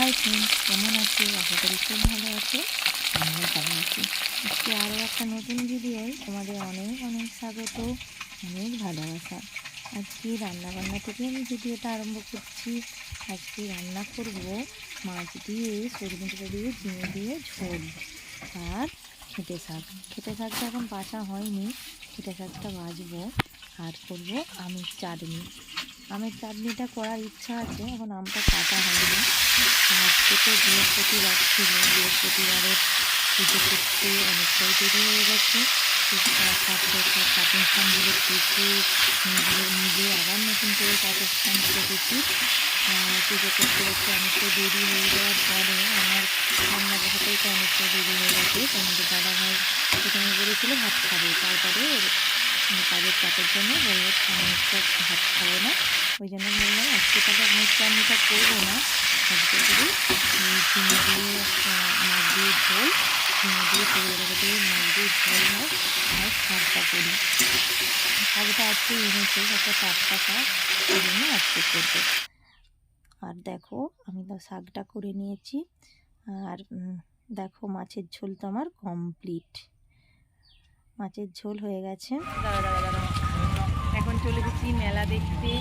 Hi friends কেমন আছো? আশা করি খুব ভালো আছো। আমিও ভালো আছি। আজকে আরও একটা নতুন ভিডিওয় তোমাদের অনেক অনেক স্বাগত, অনেক ভালোবাসা। আজকে রান্নাবান্না থেকে আমি ভিডিওটা আরম্ভ করছি। আজকে রান্না করব মাছ দিয়ে সজনে দিয়ে, ঝিঙে দিয়ে, ঝোল আর খেটে শাক। খেটে শাকটা এখন বাছা হয়নি খেটে শাকটা বাছবো আর করব আমি চাটনি। আমের চাটনিটা করার ইচ্ছা আছে, এখন আমটা কাটা হয়নি। আজকে তো বৃহস্পতিবার ছিল, বৃহস্পতিবারের পুজো করতে অনেকটাই দেরি হয়ে গেছে। কাটিং স্থানগুলো কেটে নিজে নিজে আবার নতুন করে স্থান কেটেছি পুজো করতে করতে অনেকটা দেরি হয়ে যাওয়ার পরে আমার রান্না বসাতেই তো অনেকটা দেরি হয়ে গেছে। তোমাদের দাদা ভাই প্রথমে বলেছিল ভাত খাবে, তারপরে কাজের চাপের জন্য বলল অনেকটা ভাত খাব না। ওই জন্য বললাম আজকে তাহলে অনেক চাটনিটা করব না। আজকে শুধু ঝিঙে দিয়ে মাছ দিয়ে ঝোল ঝিঙে দিয়ে সরিয়ে দিয়ে মাছ দিয়ে ঝোল মাছ আর শাকটা করি। শাকটা আজকে এনেছে, একটা টাটকা শাক ওই জন্য আজকে করব। আর দেখো, আমি তো শাকটা করে নিয়েছি, আর দেখো মাছের ঝোল তো আমার কমপ্লিট মাছের ঝোল হয়ে গেছে। এখন চলে গেছি মেলা দেখতে।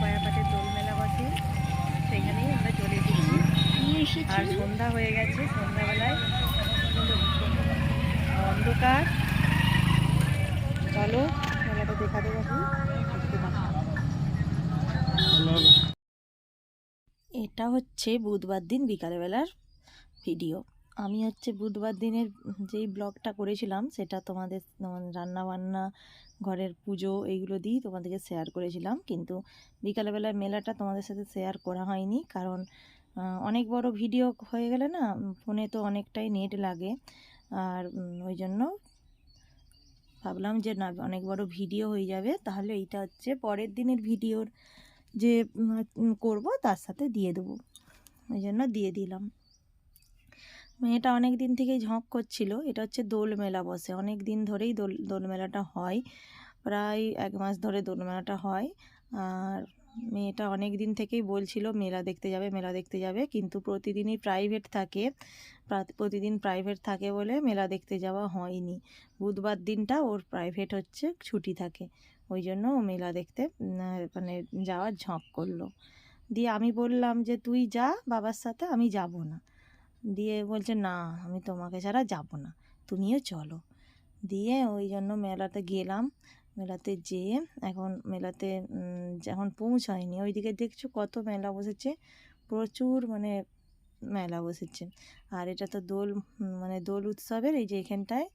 কয়াপাটের দোল মেলা বসে সেখানেই আমরা চলে এসেছি। আর সন্ধ্যা হয়ে গেছে, সন্ধ্যাবেলায় অন্ধকার। চলো, মেলাটা দেখাতে গেছি এটা হচ্ছে বুধবার দিন বিকালবেলার ভিডিও। আমি হচ্ছে বুধবার দিনের যেই ব্লগটা করেছিলাম, সেটা তোমাদের রান্না বান্না ঘরের পুজো এইগুলো দিয়েই তোমাদেরকে শেয়ার করেছিলাম। কিন্তু বিকালবেলার মেলাটা তোমাদের সাথে শেয়ার করা হয়নি। কারণ অনেক বড় ভিডিও হয়ে গেলে না ফোনে তো অনেকটাই নেট লাগে। আর ওই জন্য ভাবলাম যে না, অনেক বড় ভিডিও হয়ে যাবে। তাহলে এইটা হচ্ছে পরের দিনের ভিডিওর যে করব, তার সাথে দিয়ে দেবো। ওই জন্য দিয়ে দিলাম। মেয়েটা অনেক দিন থেকেই ঝঁক করছিল। এটা হচ্ছে দোল মেলা বসে। অনেক দিন ধরেই দোল দোল মেলাটা হয়। প্রায় এক মাস ধরে দোল মেলাটা হয়। আর মেয়েটা অনেক দিন থেকেই বলছিল, মেলা দেখতে যাবে, মেলা দেখতে যাবে। কিন্তু প্রতিদিনই প্রাইভেট থাকে। প্রতিদিন প্রাইভেট থাকে বলে মেলা দেখতে যাওয়া হয়নি। বুধবার দিনটা ওর প্রাইভেট হচ্ছে, ছুটি থাকে। ওই জন্য ও মেলা দেখতে মানে যাওয়ার ঝঁক করল। দিয়ে আমি বললাম যে, তুই যা, বাবার সাথে, আমি যাব না। দিয়ে বলছে, না, আমি তোমাকে ছাড়া যাব না, তুমিও চলো। দিয়ে ওই জন্য মেলাতে গেলাম। মেলাতে যেয়ে এখন মেলাতে যখন পৌঁছায়নি। ওইদিকে দেখছ কত মেলা বসেছে? প্রচুর মানে মেলা বসেছে। আর এটা তো দোল মানে দোল উৎসবের এই যে এখানটায়,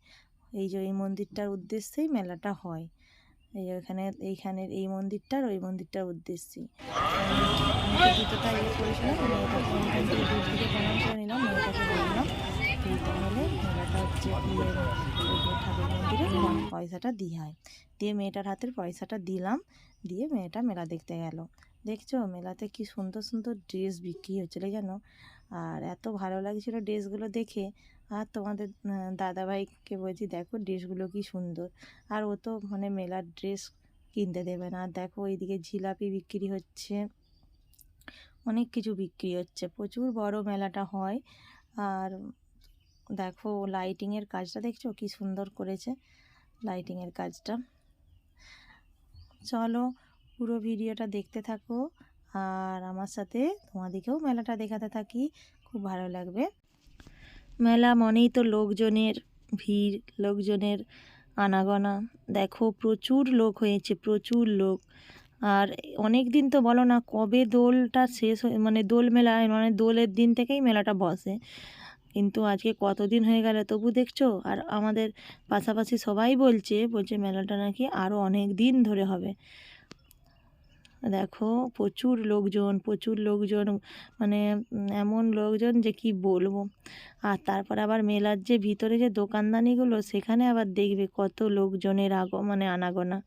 এই যে এই মন্দিরটার উদ্দেশ্যেই মেলাটা হয়। এই ওখানে, এইখানের এই মন্দিরটার ওই মন্দিরটার ইয়ে করেছিলাম নিলাম মেয়েটাকে তাহলে হচ্ছে পয়সাটা দিয়ে হয় দিয়ে মেয়েটার হাতের পয়সাটা দিলাম, দিয়ে মেয়েটা মেলা দেখতে গেল। দেখছ, মেলাতে কি সুন্দর সুন্দর ড্রেস বিক্রি হচ্ছিল জানো? আর এত ভালো লাগছিল ড্রেসগুলো দেখে। আর তোমাদের দাদাভাইকে বলছি, দেখো ড্রেসগুলো কি সুন্দর। আর ও তো মানে মেলার ড্রেস কিনতে দেবে না। আর দেখো ওইদিকে জিলাপি বিক্রি হচ্ছে, অনেক কিছু বিক্রি হচ্ছে। প্রচুর বড় মেলাটা হয়। আর দেখো লাইটিংয়ের কাজটা দেখছ? কি সুন্দর করেছে লাইটিংয়ের কাজটা। চলো পুরো ভিডিওটা দেখতে থাকো। আর আমার সাথে তোমাদেরকেও মেলাটা দেখাতে থাকি। খুব ভালো লাগবে। মেলা মনেই তো লোকজনের ভিড়, লোকজনের আনাগোনা। দেখো, প্রচুর লোক হয়েছে, প্রচুর লোক। আর অনেক দিন তো বলো না, কবে দোলটা শেষ হয়ে মানে দোল মেলা মানে দোলের দিন থেকেই মেলাটা বসে। কিন্তু আজকে কতদিন হয়ে গেল তবু দেখছ? আর আমাদের পাশাপাশি সবাই বলছে বলছে মেলাটা নাকি আরও অনেক দিন ধরে হবে। দেখো প্রচুর লোকজন প্রচুর লোকজন মানে এমন লোকজন যে কি বলব? আর তারপর আবার মেলার যে ভিতরে যে দোকানদানিগুলো, সেখানে আবার দেখবে কত লোকজনের আগ মানে আনাগোনা।